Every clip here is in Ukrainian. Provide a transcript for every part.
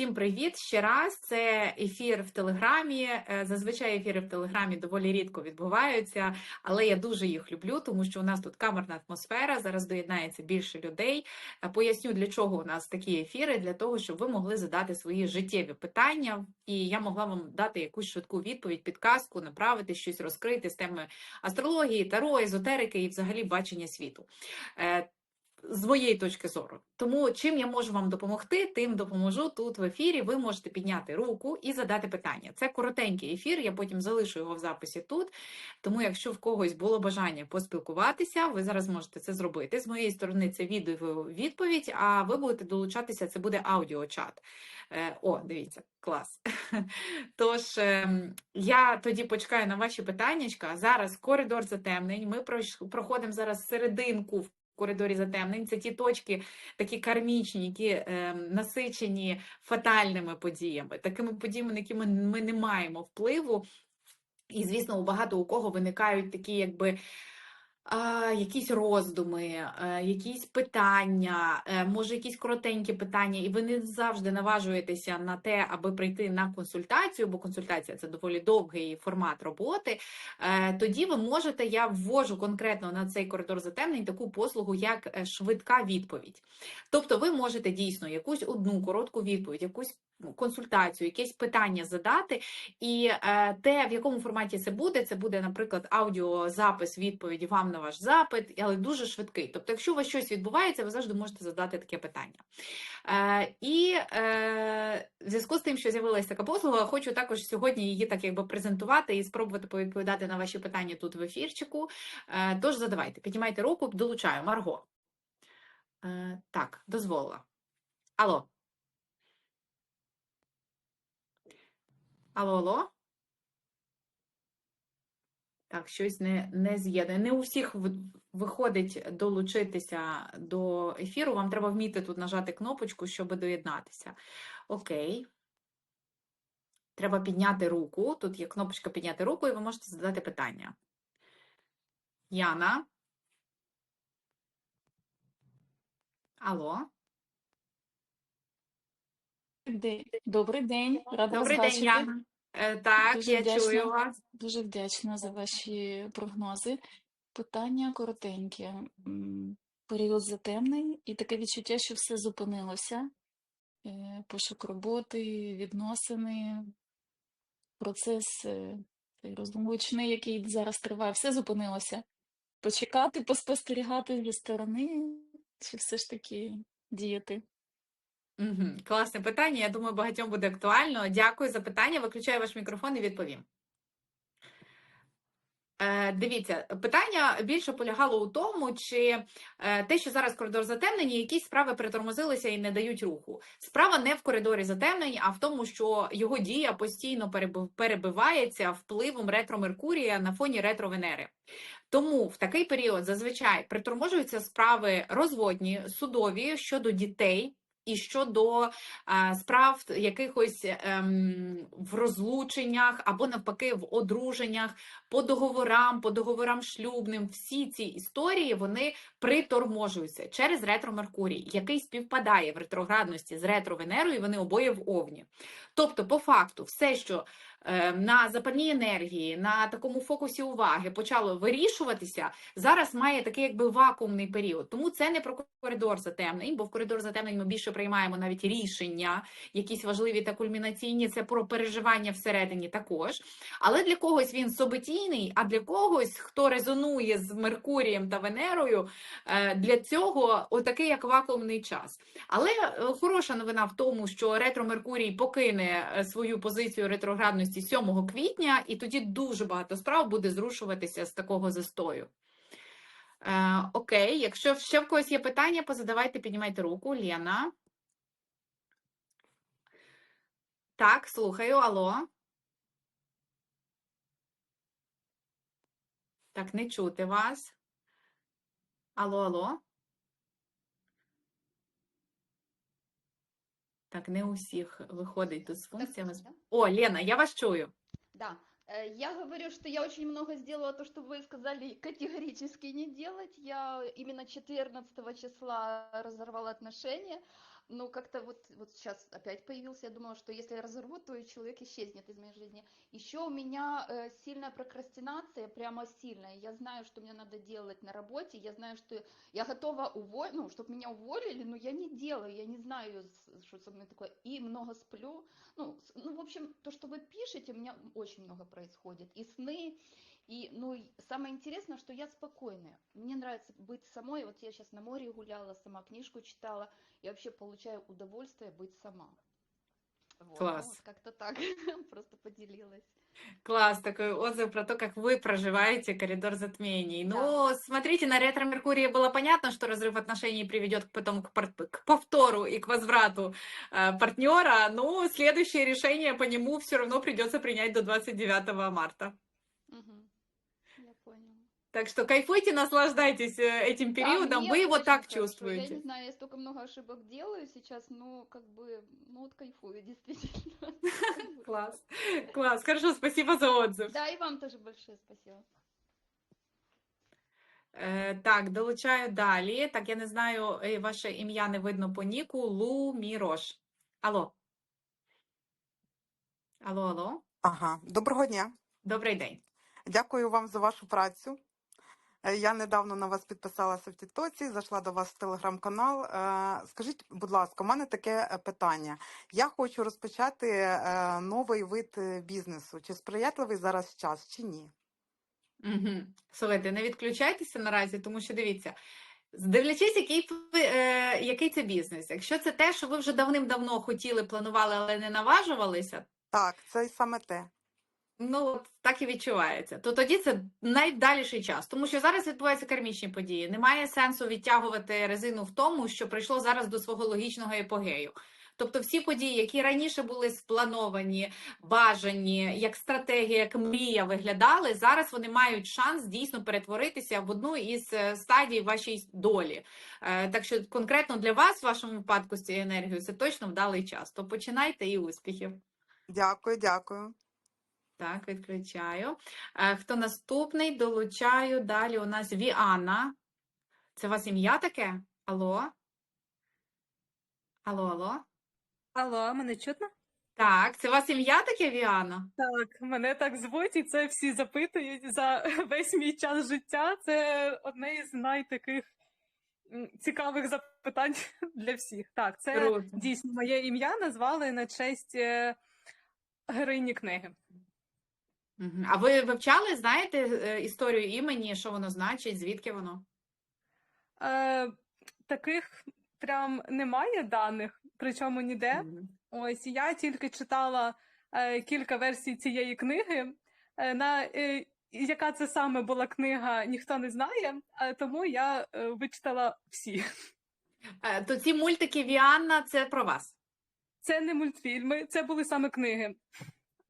Всім привіт ще раз. Це ефір в Телеграмі. Е, Зазвичай ефіри в Телеграмі доволі рідко відбуваються, але я дуже їх люблю, тому що у нас тут камерна атмосфера. Зараз доєднається більше людей. Е, Поясню, для чого у нас такі ефіри, для того, щоб ви могли задати свої життєві питання, і я могла вам дати якусь швидку відповідь, підказку, направити щось розкрити з теми астрології, таро, езотерики і взагалі бачення світу. З моєї точки зору. Тому чим я можу вам допомогти, тим допоможу тут в ефірі. Ви можете підняти руку і задати питання. Це коротенький ефір, я потім залишу його в записі тут. Тому, якщо в когось було бажання поспілкуватися, ви зараз можете це зробити. З моєї сторони це відео відповідь, а ви будете долучатися, це буде аудіочат. Е, О, дивіться, клас. Тож ем, я тоді почекаю на ваші питаннячка. Зараз коридор затемнень. Ми проходимо зараз серединку в коридорі затемнень. Це ті точки, такі кармічні, які е, насичені фатальними подіями, такими подіями, на які ми, ми не маємо впливу. І, звісно, у багато у кого виникають такі, якби. Якісь роздуми, е, якісь питання, е, може, якісь коротенькі питання, і ви не завжди наважуєтеся на те, аби прийти на консультацію, бо консультація це доволі довгий формат роботи. Е, Тоді ви можете, я ввожу конкретно на цей коридор затемнень таку послугу, як швидка відповідь. Тобто, ви можете дійсно якусь одну коротку відповідь, якусь консультацію, якесь питання задати, і е, те, в якому форматі це буде, це буде, наприклад, аудіозапис відповіді вам на ваш запит, але дуже швидкий. Тобто, якщо у вас щось відбувається, ви завжди можете задати таке питання. Е, і е, в зв'язку з тим, що з'явилася така послуга, хочу також сьогодні її так якби презентувати і спробувати повідповідати на ваші питання тут в ефірчику. Тож задавайте, піднімайте руку, долучаю. Марго. Так, дозволила. Алло. Алло, алло. Так, щось не, не з'єднує. Не у всіх виходить долучитися до ефіру. Вам треба вміти тут нажати кнопочку, щоб доєднатися. Окей. Треба підняти руку. Тут є кнопочка підняти руку, і ви можете задати питання. Яна. Алло. Добрий день, рада Добрий вас день, бачити. Яна. Е, Так, Дуже я вдячна. чую вас. Дуже вдячна за ваші прогнози. Питання коротеньке. М, Період затемнень і таке відчуття, що все зупинилося. Е, Пошук роботи, відносини, процес е, цей розлучний, який зараз триває, все зупинилося. Почекати, поспостерігати зі сторони, чи все ж таки діяти? Угу. Класне питання. Я думаю, багатьом буде актуально. Дякую за питання. Виключаю ваш мікрофон і відповім. Е, Дивіться, питання більше полягало у тому, чи е, те, що зараз коридор затемнені, якісь справи притормозилися і не дають руху. Справа не в коридорі затемнень, а в тому, що його дія постійно перебивається впливом ретро Меркурія на фоні ретро Венери. Тому в такий період зазвичай приторможуються справи розводні, судові щодо дітей. І щодо е, справ якихось е, в розлученнях або навпаки в одруженнях, по договорам, по договорам шлюбним, всі ці історії вони приторможуються через ретро Меркурій, який співпадає в ретроградності з ретро Венерою, і вони обоє в Овні. Тобто, по факту, все, що на запальній енергії, на такому фокусі уваги почало вирішуватися, зараз має такий якби вакуумний період. Тому це не про коридор затемнень, бо в коридор затемнень ми більше приймаємо навіть рішення, якісь важливі та кульмінаційні, це про переживання всередині також. Але для когось він событійний, а для когось, хто резонує з Меркурієм та Венерою, е, для цього отакий як вакуумний час. Але е, хороша новина в тому, що ретро Меркурій покине е, свою позицію ретроградності 7 квітня, і тоді дуже багато справ буде зрушуватися з такого застою. Е, окей, якщо ще в когось є питання, позадавайте, піднімайте руку. Лена. Так, слухаю, алло. Так, не чути вас. Алло, алло. Так, не у всіх виходить тут з функціями. да? О, Лена, я вас чую. Да, э, я говорю, что я очень много сделала то, что вы сказали категорически не делать. Я именно 14 числа разорвала отношения. Ну, как-то вот, вот сейчас опять появился, я думала, что если я разорву, то и человек исчезнет из моей жизни. Еще у меня э, сильная прокрастинация, прямо сильная. Я знаю, что мне надо делать на работе, я знаю, что я готова уволить, ну, чтобы меня уволили, но я не делаю, я не знаю, что со мной такое. И много сплю. Ну, ну, в общем, то, что вы пишете, у меня очень много происходит. И сны, и, ну, самое интересное, что я спокойная. Мне нравится быть самой. Вот я сейчас на море гуляла, сама книжку читала. Я вообще получаю удовольствие быть сама. Вот, ну, Класс. вот как-то так. Просто поделилась. Класс, такой отзыв про то, как вы проживаете коридор затмений. Да. Ну, смотрите, на ретро-меркурии было понятно, что разрыв отношений приведет потом к, пар- к повтору и к возврату э, партнера, но следующее решение по нему все равно придется принять до 29 марта. Мгм. Я поняла. Так что кайфуйте, наслаждайтесь э, этим Да, периодом, мне вы его очень так хорошо. Я чувствуете. не знаю, я столько много ошибок делаю сейчас, но как бы, ну вот кайфую, действительно. Класс, класс, хорошо, спасибо за отзыв. Да, и вам тоже большое спасибо. Е, так, долучаю далі. Так, я не знаю, е, ваше ім'я не видно по ніку. Лу Мірош. Алло. Алло, алло. Ага, доброго дня. Добрий день. Дякую вам за вашу працю. Е, Я недавно на вас підписалася в Тіктоці, зайшла до вас в телеграм-канал. Е, Скажіть, будь ласка, у мене таке е, питання. Я хочу розпочати новий вид бізнесу. Чи сприятливий зараз час, чи ні? Угу. Слухайте, не відключайтеся наразі, тому що дивіться, дивлячись, який, е, який це бізнес. Якщо це те, що ви вже давним-давно хотіли, планували, але не наважувалися, Так, це саме те. Ну, от так і відчувається. То тоді це найвдаліший час, тому що зараз відбуваються кармічні події. Немає сенсу відтягувати резину в тому, що прийшло зараз до свого логічного епогею. Тобто всі події, які раніше були сплановані, бажані, як стратегія, як мрія виглядали, зараз вони мають шанс дійсно перетворитися в одну із е, стадій вашій долі. Е, Так що конкретно для вас, в вашому випадку з цією енергією, це точно вдалий час. То починайте і успіхів. Дякую, дякую. Так, відключаю. Е, Хто наступний? Долучаю. Далі у нас Віана. Це у вас ім'я таке? Алло? Алло, алло? Алло, мене чутно? Так, це у вас ім'я таке, Віана? Так, мене так звуть, і це всі запитують за весь мій час життя. Це одне із найтаких цікавих запитань для всіх. Так, це Круто. дійсно моє ім'я назвали на честь е, героїні книги. А ви вивчали, знаєте, е, історію імені, що воно значить, звідки воно? Е, таких прям немає даних, причому ніде. Мгм. Ось я тільки читала е, кілька версій цієї книги. Е, на е, яка це саме була книга, ніхто не знає, е, тому я е, вичитала всі. Е, То ці мультики Віанна це про вас. Це не мультфільми, це були саме книги.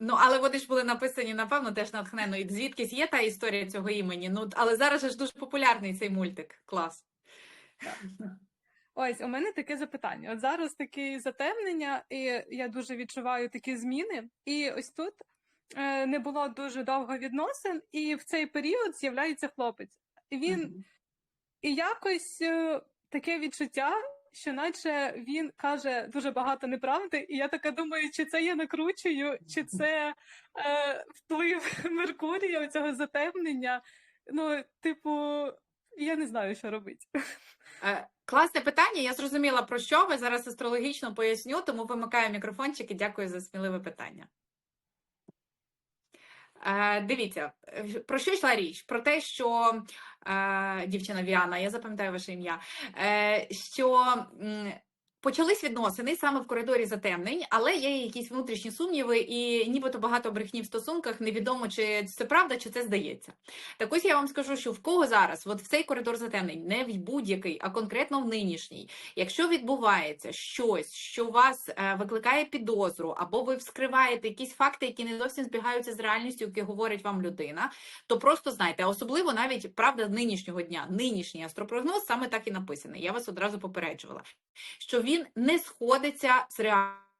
Ну, але вони ж були написані, напевно, теж натхненно. І звідкись є та історія цього імені. Ну, але зараз ж дуже популярний цей мультик. Клас. Ось у мене таке запитання. От зараз такі затемнення, і я дуже відчуваю такі зміни. І ось тут е, не було дуже довго відносин, і в цей період з'являється хлопець. І він Мгм. І якось е, таке відчуття, що наче він каже дуже багато неправди, і я така думаю, чи це я накручую, чи це е, вплив Меркурія, цього затемнення. Ну, типу, я не знаю, що робити. Е, Класне питання. Я зрозуміла про що ви зараз астрологічно поясню, тому вимикаю мікрофончик і дякую за сміливе питання. Е, Дивіться, е, про що йшла річ? Про те, що е, дівчина Віана, я запам'ятаю ваше ім'я, що почались відносини саме в коридорі затемнень, але є якісь внутрішні сумніви, і нібито багато брехні в стосунках. Невідомо, чи це правда, чи це здається. Так ось я вам скажу, що в кого зараз, от в цей коридор затемнень, не в будь-який, а конкретно в нинішній, якщо відбувається щось, що вас е, викликає підозру, або ви вскриваєте якісь факти, які не зовсім збігаються з реальністю, які говорить вам людина, то просто знайте, особливо навіть правда нинішнього дня, нинішній астропрогноз саме так і написаний. Я вас одразу попереджувала, що він не сходиться з реальністю.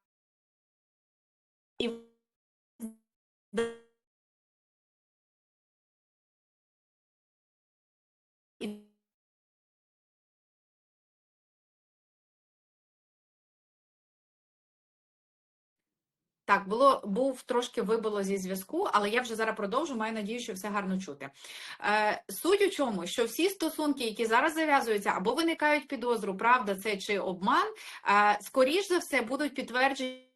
Так, було був трошки вибило зі зв'язку, але я вже зараз продовжу. Маю надію, що все гарно чути. Е, суть у чому, що всі стосунки, які зараз зав'язуються, або виникають підозру, правда це чи обман, е, скоріш за все будуть підтверджені.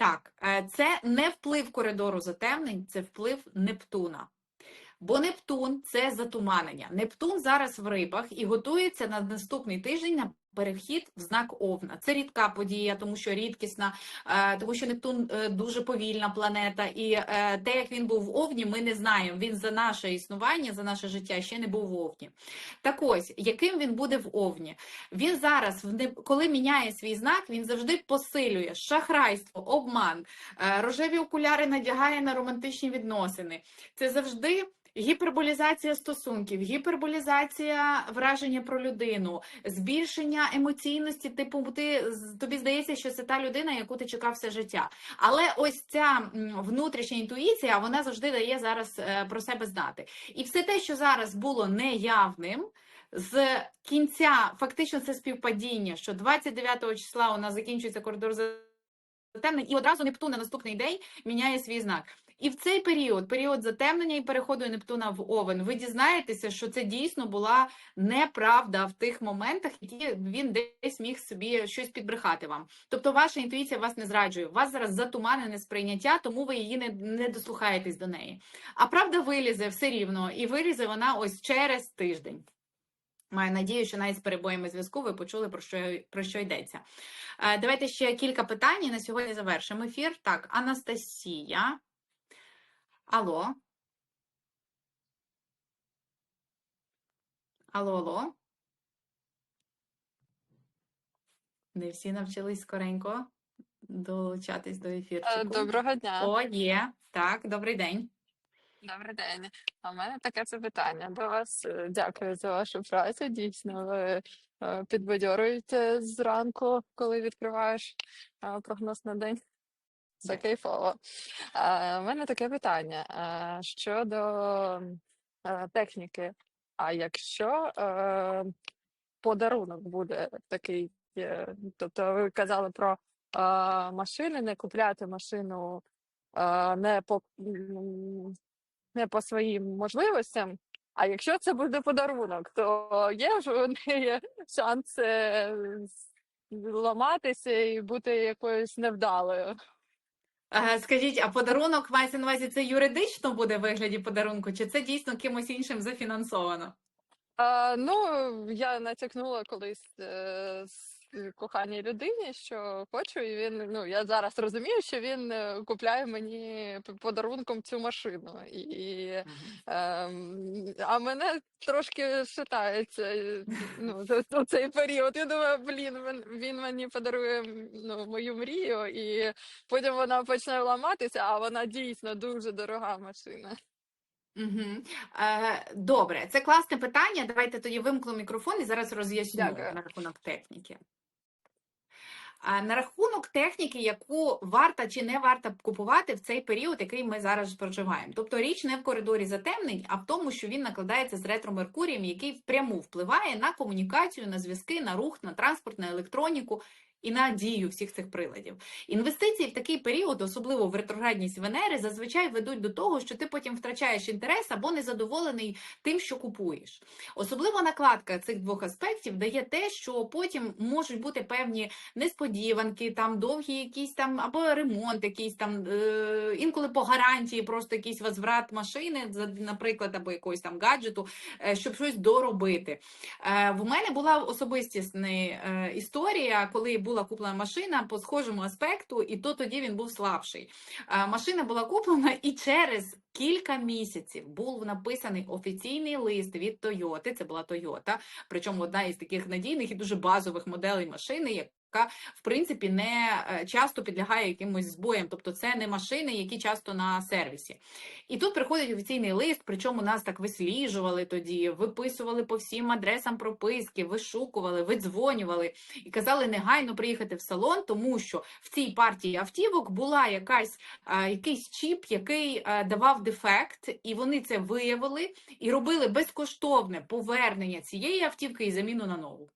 Так, е, це не вплив коридору затемнень, це вплив Нептуна. Бо Нептун це затуманення. Нептун зараз в рибах і готується на наступний тиждень перехід в знак Овна. Це рідка подія, тому що рідкісна, е, тому що Нептун е, дуже повільна планета, і е, те, як він був в Овні, ми не знаємо. Він за наше існування, за наше життя ще не був в Овні. Так ось, яким він буде в Овні? Він зараз, коли міняє свій знак, він завжди посилює шахрайство, обман, рожеві окуляри надягає на романтичні відносини. Це завжди. Гіперболізація стосунків, гіперболізація враження про людину, збільшення емоційності, типу, ти тобі здається, що це та людина, яку ти чекав все життя. Але ось ця внутрішня інтуїція, вона завжди дає зараз е, про себе знати. І все те, що зараз було неявним, з кінця, фактично, це співпадіння, що 29 числа у нас закінчується коридор затемнень, і одразу Нептун на наступний день міняє свій знак. І в цей період, період затемнення і переходу Нептуна в Овен, ви дізнаєтеся, що це дійсно була неправда в тих моментах, які він десь міг собі щось підбрехати вам. Тобто ваша інтуїція вас не зраджує. У вас зараз затуманене сприйняття, тому ви її не, не дослухаєтесь до неї. А правда вилізе все рівно, і вилізе вона ось через тиждень. Маю надію, що навіть з перебоями зв'язку ви почули, про що, про що йдеться. Е, Давайте ще кілька питань і на сьогодні завершимо ефір. Так, Анастасія. Алло. Алло, алло. Не всі навчились скоренько долучатись до Е, ефірчику. Доброго дня. О, є. Так, добрий день. Добрий день. А в мене таке запитання до вас. Е, Дякую за вашу працю. Дійсно, ви е, підбадьорюєте зранку, коли відкриваєш е, прогноз на день. Це кайфово. У мене таке питання е, щодо е, техніки. А якщо е, подарунок буде такий, е, тобто ви казали про е, машини, не купляти машину е, не по м, не по своїм можливостям. А якщо це буде подарунок, то є ж у неї шанс е, зламатися і бути якоюсь невдалою. Е, Скажіть, а подарунок мається на увазі це юридично буде в вигляді подарунку, чи це дійсно кимось іншим зафінансовано? А, ну, я натякнула колись е, коханій людині, що хочу, і він ну я зараз розумію, що він е, купляє мені подарунком цю машину. І, ем, а мене трошки шатається е, ну, за, за цей період. Я думаю, блін, він, він мені подарує ну, мою мрію, і потім вона почне ламатися, а вона дійсно дуже дорога машина. Угу. Е, добре, це класне питання. Давайте тоді вимкну мікрофон і зараз роз'ясню на рахунок техніки. На рахунок техніки, яку варта чи не варта купувати в цей період, який ми зараз проживаємо. Тобто річ не в коридорі затемнень, а в тому, що він накладається з ретро-меркурієм, який впряму впливає на комунікацію, на зв'язки, на рух, на транспорт, на електроніку. І на дію всіх цих приладів. Інвестиції в такий період, особливо в ретроградність Венери, зазвичай ведуть до того, що ти потім втрачаєш інтерес або незадоволений тим, що купуєш. Особливо накладка цих двох аспектів дає те, що потім можуть бути певні несподіванки, там довгі якісь там або ремонт, якийсь там е, інколи по гарантії, просто якийсь возврат машини, наприклад, або якогось там гаджету, е, щоб щось доробити. Е, в мене була особистісна е, історія, коли була куплена машина по схожому аспекту, і то тоді він був слабший. Машина була куплена, і через кілька місяців був написаний офіційний лист від Тойоти. це була Тойота, причому одна із таких надійних і дуже базових моделей машини, в принципі не е, часто підлягає якимось збоям, тобто це не машини, які часто на сервісі. І тут приходить офіційний лист, причому нас так висліджували тоді, виписували по всім адресам прописки, вишукували, видзвонювали і казали негайно приїхати в салон, тому що в цій партії автівок була якась е, якийсь чіп, який е, давав дефект, і вони це виявили і робили безкоштовне повернення цієї автівки і заміну на нову.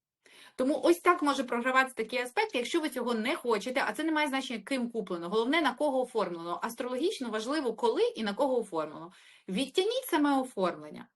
Тому ось так може програватися такий аспект, якщо ви цього не хочете, а це не має значення, ким куплено. Головне на кого оформлено. Астрологічно важливо, коли і на кого оформлено. Відтяніть саме оформлення.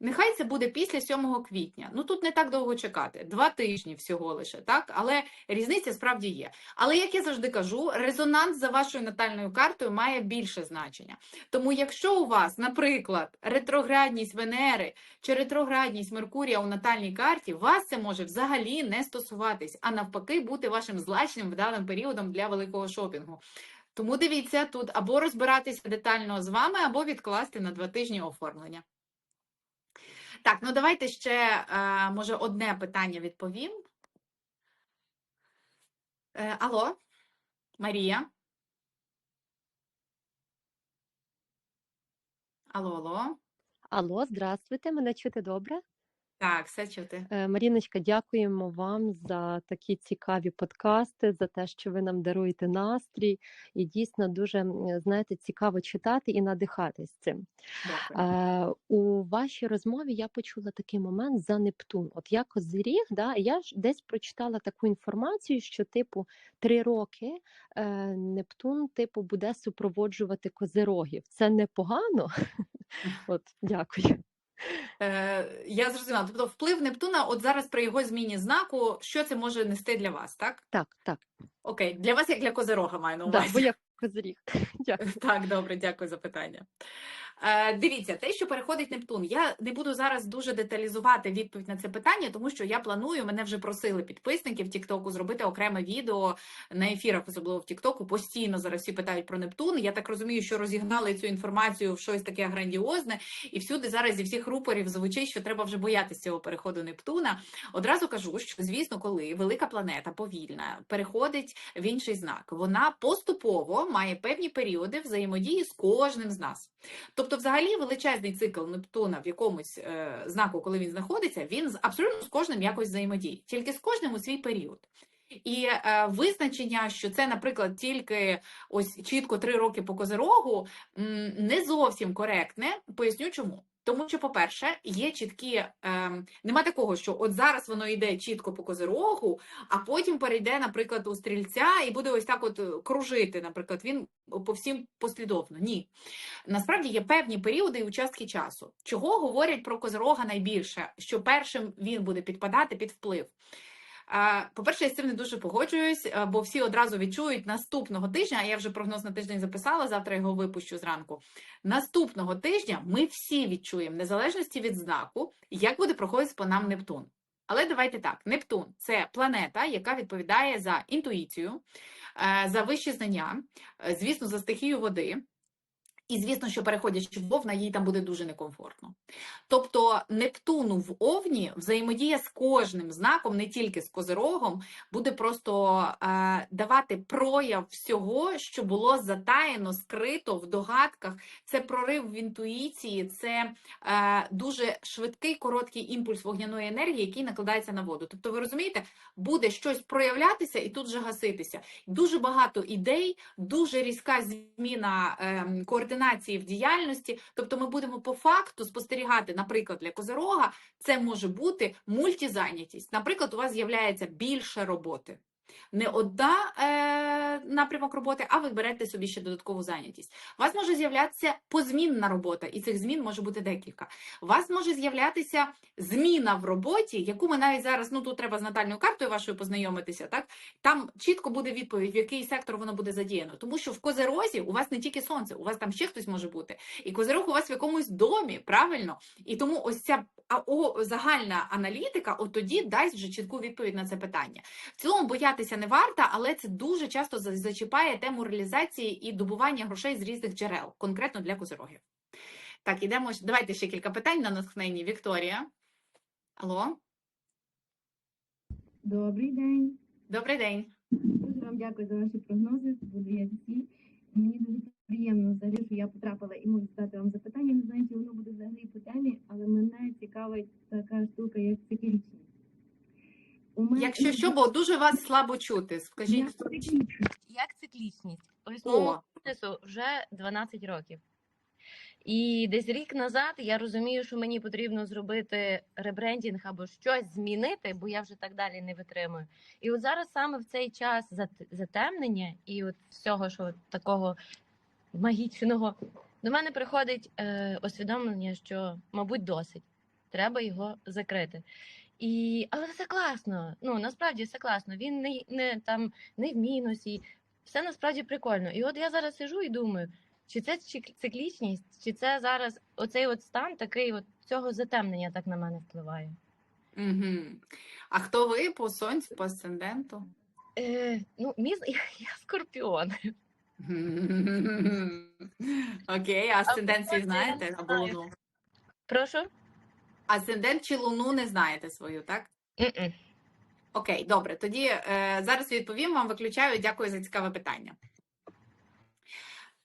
Нехай це буде після 7 квітня. Ну тут не так довго чекати, два тижні всього лише, так? Але різниця справді є. Але як я завжди кажу, резонанс за вашою натальною картою має більше значення. Тому, якщо у вас, наприклад, ретроградність Венери чи ретроградність Меркурія у натальній карті, вас це може взагалі не стосуватись, а навпаки, бути вашим злачним вдалим періодом для великого шопінгу. Тому дивіться тут або розбиратися детально з вами, або відкласти на два тижні оформлення. Так, ну давайте ще, е, може, одне питання відповім. Е, Алло, Марія. Алло, алло. Алло, здравствуйте, мене чути добре? Так, все чути. Е, Маріночка, дякуємо вам за такі цікаві подкасти, за те, що ви нам даруєте настрій, і дійсно дуже знаєте, цікаво читати і надихатись цим. Дякую. Е, у вашій розмові я почула такий момент за Нептун. От я козиріг, да, я ж десь прочитала таку інформацію, що типу три роки е, Нептун типу буде супроводжувати козирогів. Це непогано? От, дякую. Е, я зрозуміла. Тобто вплив Нептуна, от зараз при його зміні знаку, що це може нести для вас, так? Так, так, Окей, для вас як для козирога маю на увазі. Так, бо я козиріг. Дякую. Так, добре, дякую за питання. Е, дивіться, те, що переходить Нептун, я не буду зараз дуже деталізувати відповідь на це питання, тому що я планую, мене вже просили підписники в Тіктоку зробити окреме відео на ефірах, особливо в Тіктоку. Постійно зараз всі питають про Нептун. Я так розумію, що розігнали цю інформацію в щось таке грандіозне, і всюди зараз зі всіх рупорів звучить, що треба вже боятися цього переходу Нептуна. Одразу кажу, що звісно, коли велика планета повільна переходить в інший знак, вона поступово має певні періоди взаємодії з кожним з нас. Тобто, взагалі, величезний цикл Нептуна в якомусь е, знаку, коли він знаходиться, він абсолютно з кожним якось взаємодіє, тільки з кожним у свій період. І е, визначення, що це, наприклад, тільки ось чітко три роки по козирогу, не зовсім коректне. Поясню чому. Тому що, по-перше, є чіткі, е, нема такого, що от зараз воно йде чітко по козирогу, а потім перейде, наприклад, у стрільця і буде ось так от е, кружити. Наприклад, він по всім послідовно. Ні. Насправді є певні періоди і участки часу. Чого говорять про козирога найбільше? Що першим він буде підпадати під вплив. По-перше, я з цим не дуже погоджуюсь, е, бо всі одразу відчують наступного тижня. а Я вже прогноз на тиждень записала. Завтра його випущу зранку. Наступного тижня ми всі відчуємо, незалежності від знаку, як буде проходити по нам Нептун. Але давайте так: Нептун це планета, яка відповідає за інтуїцію, е, за вищі знання, е, звісно, за стихію води. І звісно, що переходячи в Овна, їй там буде дуже некомфортно. Тобто Нептуну в Овні взаємодія з кожним знаком, не тільки з Козирогом, буде просто е, давати прояв всього, що було затаєно, скрито в догадках. Це прорив в інтуїції, це е, дуже швидкий короткий імпульс вогняної енергії, який накладається на воду. Тобто, ви розумієте, буде щось проявлятися і тут же гаситися. Дуже багато ідей, дуже різка зміна е, координації в діяльності. Тобто, ми будемо по факту спостерігати, наприклад, для козирога, це може бути мультизайнятість. Наприклад, у вас з'являється більше роботи. Не одна е, напрямок роботи, а ви берете собі ще додаткову зайнятість. У вас може з'являтися позмінна робота, і цих змін може бути декілька. У вас може з'являтися зміна в роботі, яку ми навіть зараз, ну тут треба з натальною картою вашою познайомитися, так? Там чітко буде відповідь, в який сектор воно буде задіяно. Тому що в козерозі у вас не тільки сонце, у вас там ще хтось може бути. І козерог у вас в якомусь домі, правильно? І тому ось ця загальна аналітика от тоді дасть вже чітку відповідь на це питання. В цілому боятися не варто, але це дуже часто зачіпає тему реалізації і добування грошей з різних джерел, конкретно для козирогів. Так, ідемо. Давайте ще кілька питань на натхненні. Вікторія. Алло, Добрий день. Добрий день. Дуже вам дякую за ваші прогнози. Буду я всі. Мені дуже приємно взагалі, що я потрапила і можу задати вам запитання. Не знаю, чи воно буде взагалі по темі, але мене цікавить така штука, як циклічність. У мене Якщо що, бо дуже вас слабо чути, скажіть. циклічність. Як циклічність? Ось моєму О, бізнесу вже 12 років. І десь рік назад я розумію, що мені потрібно зробити ребрендінг або щось змінити, бо я вже так далі не витримую. І от зараз саме в цей час затемнення і от всього, що от такого магічного, до мене приходить е, усвідомлення, що, мабуть, досить. Треба його закрити. І, але це класно. Ну насправді все класно. Він не, не там не в мінусі. Все насправді прикольно. І от я зараз сижу і думаю, чи це циклічність, чи це зараз оцей от стан такий от цього затемнення так на мене впливає. угу. А хто ви по сонцю, по асценденту? Е, ну, мій, я, я скорпіон. Окей, а я знаєте або. Прошу? Асцендент чи луну не знаєте свою, так? М-м. Окей, добре. Тоді е, зараз відповім вам, виключаю. Дякую за цікаве питання.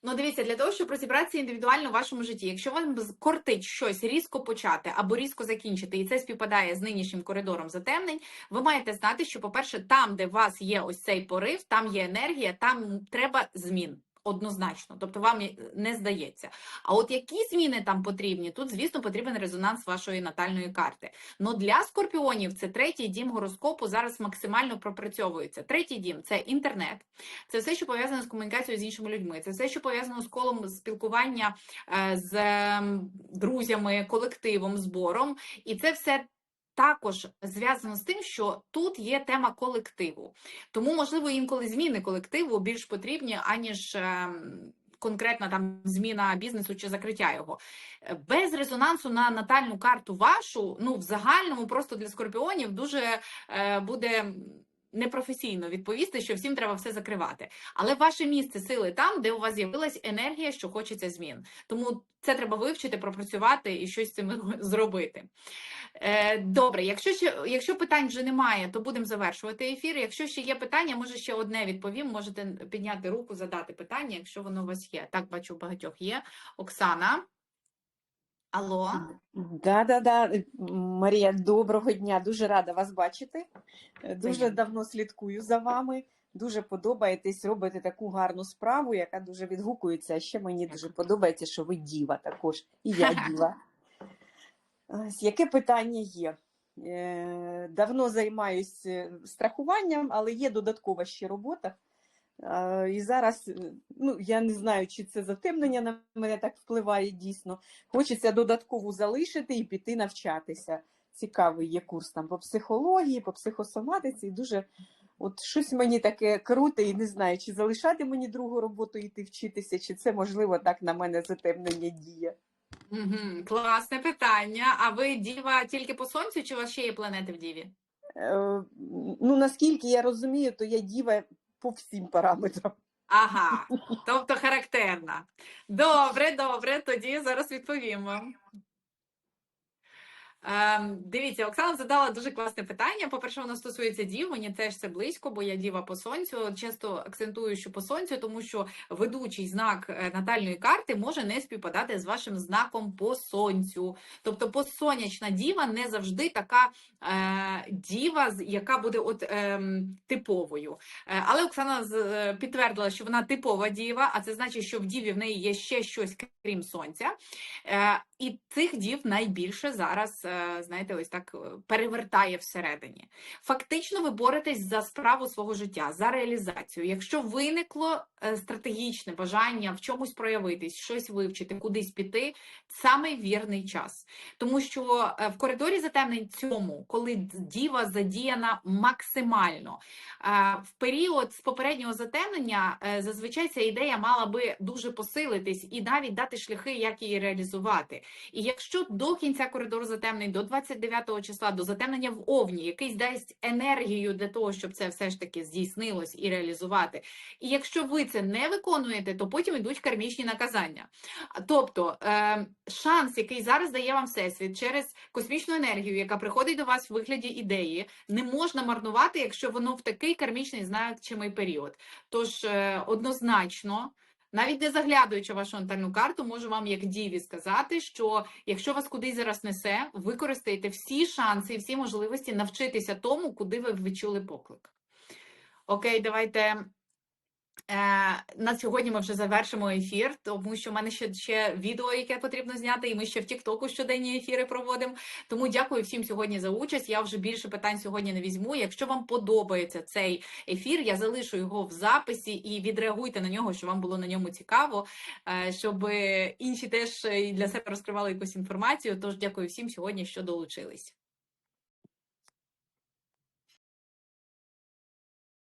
Ну, дивіться, для того, щоб розібратися індивідуально в вашому житті, якщо вам кортить щось різко почати або різко закінчити, і це співпадає з нинішнім коридором затемнень, ви маєте знати, що, по-перше, там, де у вас є ось цей порив, там є енергія, там треба змін. Однозначно, тобто вам не здається. А от які зміни там потрібні? Тут, звісно, потрібен резонанс вашої натальної карти. Ну для скорпіонів це третій дім гороскопу зараз максимально пропрацьовується. Третій дім це інтернет, це все, що пов'язано з комунікацією з іншими людьми, це все, що пов'язано з колом спілкування е, з ем, друзями, колективом, збором, і це все. Також зв'язано з тим, що тут є тема колективу. Тому, можливо, інколи зміни колективу більш потрібні, аніж ем, конкретна там зміна бізнесу чи закриття його. Е, Без резонансу на натальну карту вашу, ну в загальному просто для скорпіонів дуже е, буде непрофесійно відповісти, що всім треба все закривати. Але ваше місце сили там, де у вас з'явилась енергія, що хочеться змін. Тому це треба вивчити, пропрацювати і щось з цим зробити. Е, Добре, якщо ще якщо питань вже немає, то будемо завершувати ефір. Якщо ще є питання, може ще одне відповім. Можете підняти руку, задати питання, якщо воно у вас є. Так, бачу, у багатьох є. Оксана. Алло. Да, да, да. Марія, доброго дня. Дуже рада вас бачити. Е, Дуже давно слідкую за вами. Дуже подобаєтесь, робите таку гарну справу, яка дуже відгукується. А ще мені дуже подобається, що ви діва також. І я діва. Яке питання є? Е, Давно займаюся страхуванням, але є додаткова ще робота. І зараз, е, ну я не знаю, чи це затемнення на мене так впливає дійсно. Хочеться додаткову залишити і піти навчатися. Цікавий є курс там по психології, по психосоматиці. І дуже от щось мені таке круте, і не знаю, чи залишати мені другу роботу і йти вчитися, чи це можливо так на мене затемнення діє. Угу, класне питання. А ви діва тільки по сонцю, чи у вас ще є планети в діві? Е, Ну наскільки я розумію, то я діва по всім параметрам. Ага, тобто характерна. Добре, добре, тоді зараз відповім вам. Ем, дивіться, Оксана задала дуже класне питання. По-перше, воно стосується дів. Мені теж це близько, бо я діва по сонцю. Часто акцентую, що по сонцю, тому що ведучий знак е, натальної карти може не співпадати з вашим знаком по сонцю. Тобто, посонячна діва не завжди така е, діва, яка буде от ем, типовою. Е, Але Оксана з- е, підтвердила, що вона типова діва, а це значить, що в діві в неї є ще щось крім сонця. Е, І цих дів найбільше зараз, е, знаєте, ось так е, перевертає всередині. Фактично, ви боретесь за справу свого життя, за реалізацію. Якщо виникло е, стратегічне бажання в чомусь проявитись, щось вивчити, кудись піти, саме вірний час. Тому що в коридорі затемнень цьому, коли діва задіяна максимально, в період з попереднього затемнення зазвичай ця ідея мала би дуже посилитись і навіть дати шляхи, як її реалізувати. І якщо до кінця коридору затемнень, до 29 числа, до затемнення в Овні, якийсь дасть енергію для того, щоб це все ж таки здійснилось і реалізувати. І якщо ви це не виконуєте, то потім йдуть кармічні наказання. Тобто е, шанс, який зараз дає вам всесвіт через космічну енергію, яка приходить до вас в вигляді ідеї, не можна марнувати, якщо воно в такий кармічний значимий період. Тож е, однозначно. Навіть не заглядаючи вашу антенну карту, можу вам як діві сказати, що якщо вас кудись зараз несе, використайте всі шанси і всі можливості навчитися тому, куди ви відчули поклик. Окей, давайте. Е, на сьогодні ми вже завершимо ефір, тому що в мене ще, ще відео, яке потрібно зняти, і ми ще в Тіктоку щоденні ефіри проводимо. Тому дякую всім сьогодні за участь. Я вже більше питань сьогодні не візьму. Якщо вам подобається цей ефір, я залишу його в записі і відреагуйте на нього, що вам було на ньому цікаво, е, щоб інші теж е, для себе розкривали якусь інформацію. Тож дякую всім сьогодні, що долучились.